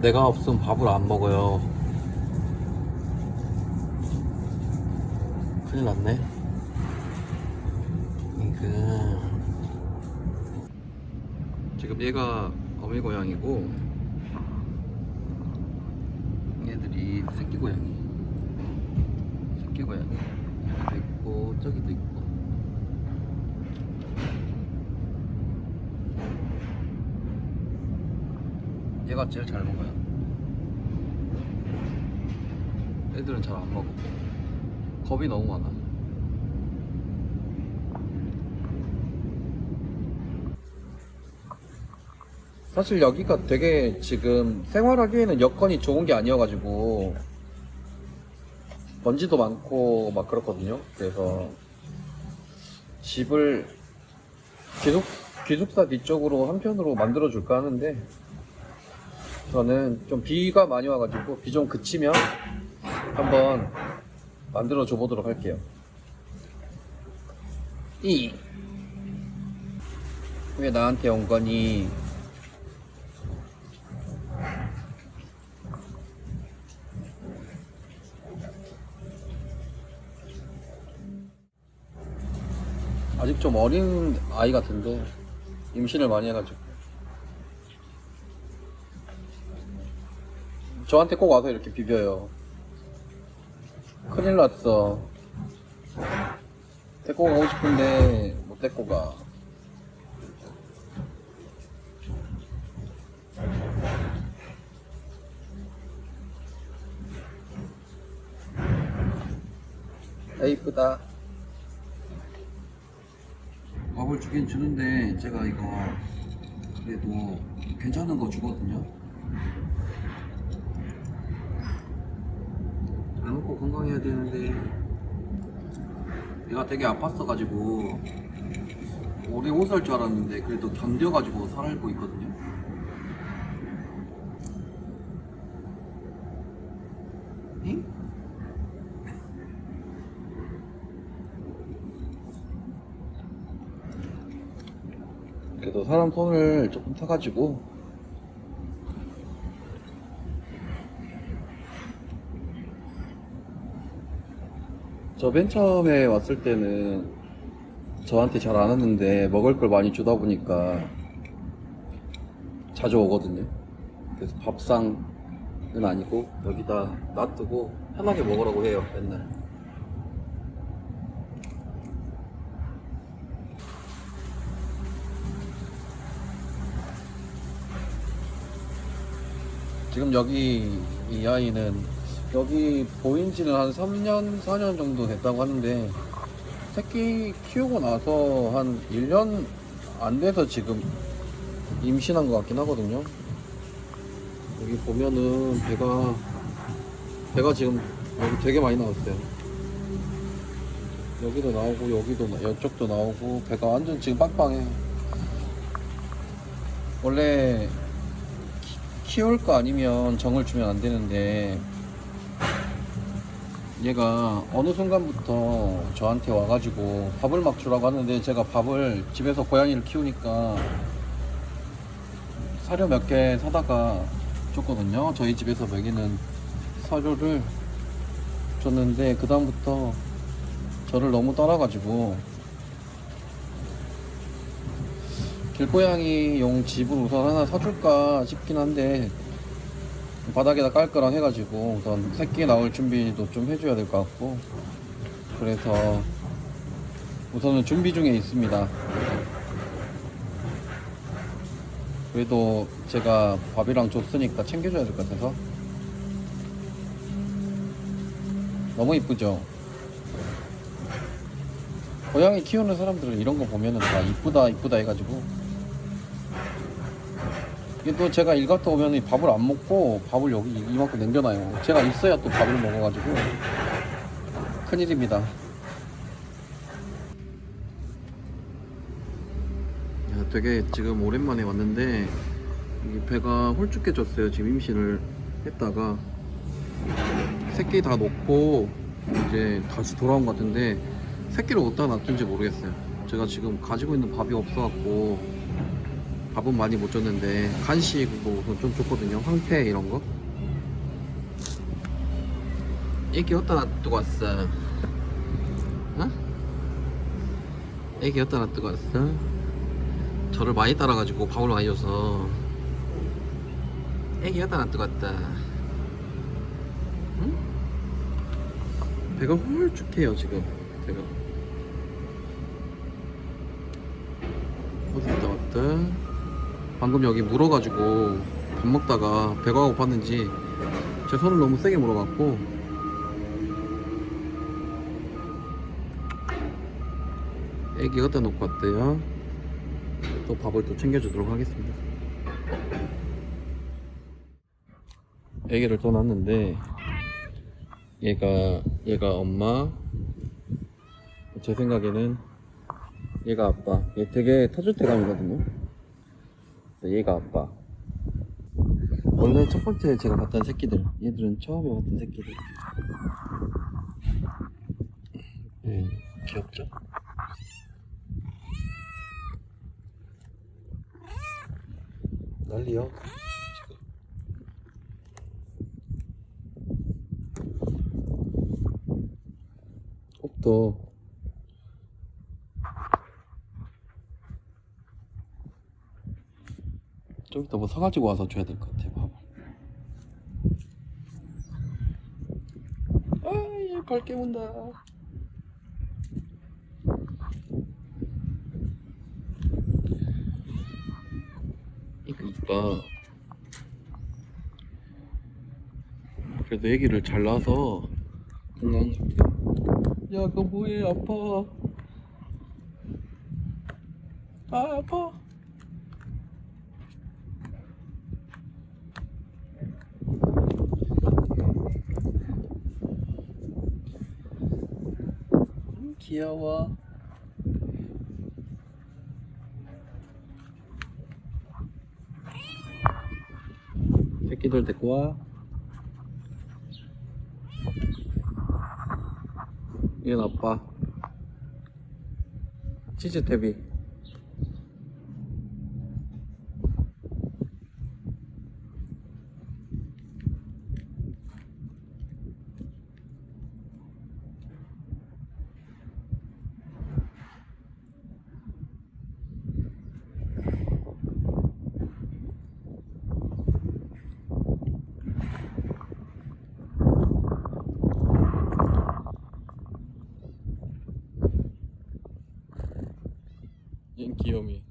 내가 없으면 밥을 안 먹어요. 큰일 났네. 지금 얘가 어미 고양이고 얘들이 새끼 고양이. 새끼 고양이. 여기도 있고 저기도 있고. 얘가 제일 잘 먹어요. 애들은 잘 안 먹어. 겁이 너무 많아. 사실 여기가 되게 지금 생활하기에는 여건이 좋은 게 아니어가지고 먼지도 많고 막 그렇거든요. 그래서 집을 기숙, 기숙사 뒤쪽으로 한편으로 만들어줄까 하는데 저는 좀 비가 많이 와가지고 비 좀 그치면 한번 만들어 줘 보도록 할게요. 이. 왜 나한테 온 거니? 아직 좀 어린 아이 같은데 임신을 많이 해가지고 저한테 꼭 와서 이렇게 비벼요. 큰일 났어. 데리고 가고 싶은데 못 데리고 가 아 이쁘다. 밥을 주긴 주는데 제가 이거 그래도 괜찮은 거 주거든요 안 먹고 건강해야 되는데 얘가 되게 아팠어가지고 오래 못 살 줄 알았는데 그래도 견뎌가지고 살고 있거든요 응? 그래도 사람 손을 조금 타가지고 저 맨 처음에 왔을 때는 저한테 잘 안 왔는데 먹을 걸 많이 주다 보니까 자주 오거든요. 그래서 밥상은 아니고 여기다 놔두고 편하게 먹으라고 해요, 맨날. 지금 여기 이 아이는 여기 보인 지는 한 3년, 4년 정도 됐다고 하는데 새끼 키우고 나서 한 1년 안 돼서 지금 임신한 것 같긴 하거든요. 여기 보면은 배가 배가 지금 여기 되게 많이 나왔어요. 여기도 나오고 여기도 나- 이쪽도 나오고 배가 완전 지금 빵빵해. 원래 키울 거 아니면 정을 주면 안 되는데 얘가 어느 순간부터 저한테 와가지고 밥을 막 주라고 하는데 제가 밥을 집에서 고양이를 키우니까 사료 몇 개 사다가 줬거든요. 저희 집에서 먹이는 사료를 줬는데 그 다음부터 저를 너무 따라가지고 길고양이용 집을 우선 하나 사줄까 싶긴 한데 바닥에다 깔 거랑 해가지고 우선 새끼 나올 준비도 좀 해줘야 될 것 같고. 그래서 우선은 준비 중에 있습니다. 그래도 제가 밥이랑 줬으니까 챙겨줘야 될 것 같아서. 너무 이쁘죠? 고양이 키우는 사람들은 이런 거 보면은 다 이쁘다 이쁘다 해가지고 이게 또 제가 일 갔다 오면 이 밥을 안 먹고 밥을 여기 이만큼 남겨놔요. 제가 있어야 또 밥을 먹어가지고 큰일입니다. 야, 되게 지금 오랜만에 왔는데 이 배가 홀쭉해졌어요. 지금 임신을 했다가 새끼 다 놓고 이제 다시 돌아온 것 같은데 새끼를 어디다 놨든지 모르겠어요. 제가 지금 가지고 있는 밥이 없어갖고 밥은 많이 못 줬는데 간식 뭐좀 줬거든요. 황태 이런 거. 애기 어디다 놔두고 왔어? 어? 애기 어디다 놔두고 왔어? 저를 많이 따라가지고 밥을 많이 줘서 애기 어디다 놔두고 왔다. 응? 배가 홀쭉해요 지금 배가. 어디 있다 왔다 방금 여기 물어가지고 밥 먹다가 배가 고팠는지 제 손을 너무 세게 물어갖고 애기 어디다 놓고 왔대요 또 밥을 또 챙겨주도록 하겠습니다 애기를 또 놨는데 얘가 얘가 엄마 제 생각에는 얘가 아빠. 얘 되게 터줏대감이거든요. 얘가 아빠. 원래 첫 번째 제가 봤던 새끼들. 얘들은 처음에 봤던 새끼들. 네, 귀엽죠? 난리요. 지금. 없더. 저기다 뭐 사가지고 와서 줘야 될 것 같아, 밥을. 아, 얘 밝게 문다. 이거 이뻐. 그래도 애기를 잘 낳아서 건강한 것 같아. 야, 그거 뭐해, 아파. 아, 아파. 음, 귀여워. 새끼들 데리고 와. 얘는 아빠. 치즈 태비. 귀염이.